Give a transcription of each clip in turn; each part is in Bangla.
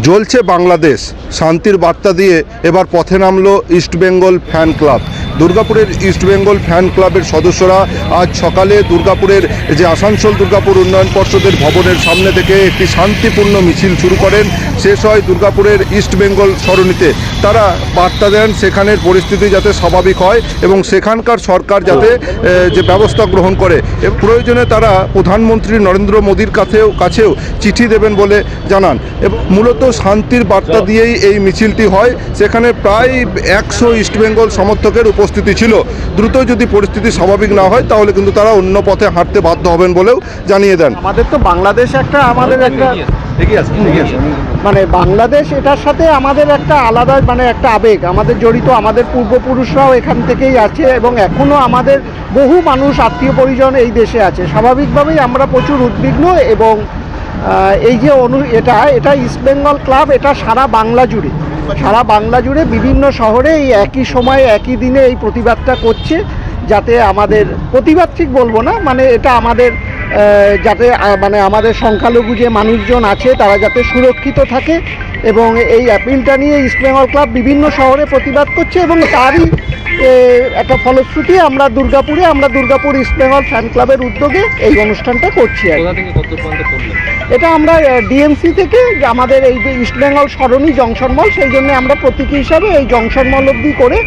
জ্বলছে বাংলাদেশ। শান্তির বার্তা দিয়ে এবার পথে নামলো ইস্টবেঙ্গল ফ্যান ক্লাব। দুর্গাপুরের ইস্টবেঙ্গল ফ্যান ক্লাবের সদস্যরা আজ সকালে দুর্গাপুরের যে আসানসোল দুর্গাপুর উন্নয়ন পর্ষদের ভবনের সামনে থেকে একটি শান্তিপূর্ণ মিছিল শুরু করেন। শেষ হয় দুর্গাপুরের ইস্টবেঙ্গল সরণিতে। তারা বার্তা দেন সেখানের পরিস্থিতি যাতে স্বাভাবিক হয় এবং সেখানকার সরকার যাতে যে ব্যবস্থা গ্রহণ করে। প্রয়োজনে তারা প্রধানমন্ত্রী নরেন্দ্র মোদীর কাছেও কাছেও চিঠি দেবেন বলে জানান। এবং মূলত শান্তির বার্তা দিয়েই এই মিছিলটি হয়। সেখানে প্রায় একশো ইস্টবেঙ্গল সমর্থকের উপস্থিতি ছিল দ্রুত যদি পরিস্থিতি স্বাভাবিক না হয় তাহলে কিন্তু তারা অন্য পথে হাঁটতে বাধ্য হবেন বলেও জানিয়ে দেন। আমাদের তো বাংলাদেশ একটা আমাদের একটা মানে বাংলাদেশ এটার সাথে আমাদের একটা আলাদা মানে একটা আবেগ। আমাদের জড়িত আমাদের পূর্বপুরুষরাও এখান থেকেই আছে এবং এখনও আমাদের বহু মানুষ আত্মীয় পরিজন এই দেশে আছে। স্বাভাবিকভাবেই আমরা প্রচুর উদ্বিগ্ন এবং এই যে অনু এটা এটা ইস্টবেঙ্গল ক্লাব এটা সারা বাংলা জুড়ে। সারা বাংলা জুড়ে বিভিন্ন শহরে এই একই সময়ে, একই দিনে এই প্রতিবাদটা করছে, যাতে আমাদের, প্রতিবাদ ঠিক বলব না মানে এটা আমাদের যাতে মানে আমাদের সংখ্যালঘু যে মানুষজন আছে, তারা যাতে সুরক্ষিত থাকে এবং এই অ্যাপিলটা নিয়ে ইস্টবেঙ্গল ক্লাব বিভিন্ন শহরে প্রতিবাদ করছে এবং তারই একটা ফলশ্রুতি আমরা দুর্গাপুরে আমরা দুর্গাপুর ইস্টবেঙ্গল ফ্যান ক্লাবের উদ্যোগে এই অনুষ্ঠানটা করছি আর এটা আমরা ডিএমসি থেকে যে আমাদের এই যে ইস্টবেঙ্গল সরণি জংশন মল সেই জন্য আমরা প্রতীকী হিসাবে এই জংশন মল অবধি করে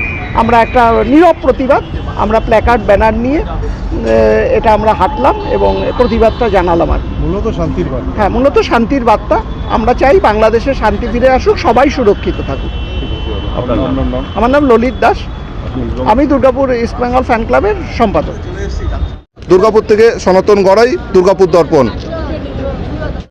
আমরা একটা নীরব প্রতিবাদ আমরা প্ল্যাকার্ড ব্যানার নিয়ে এটা আমরা হাঁটলাম এবং প্রতিবাদটা জানালাম আর মূলত শান্তির বার্তা। হ্যাঁ মূলত শান্তির বার্তা। আমরা চাই বাংলাদেশে শান্তি ফিরে আসুক সবাই সুরক্ষিত থাকুক। আমার নাম ললিত দাস। আমি দুর্গাপুর ইস্ট বেঙ্গল ফ্যান ক্লাবের সম্পাদক। দুর্গাপুর থেকে সনাতন গড়াই দুর্গাপুর দর্পণ।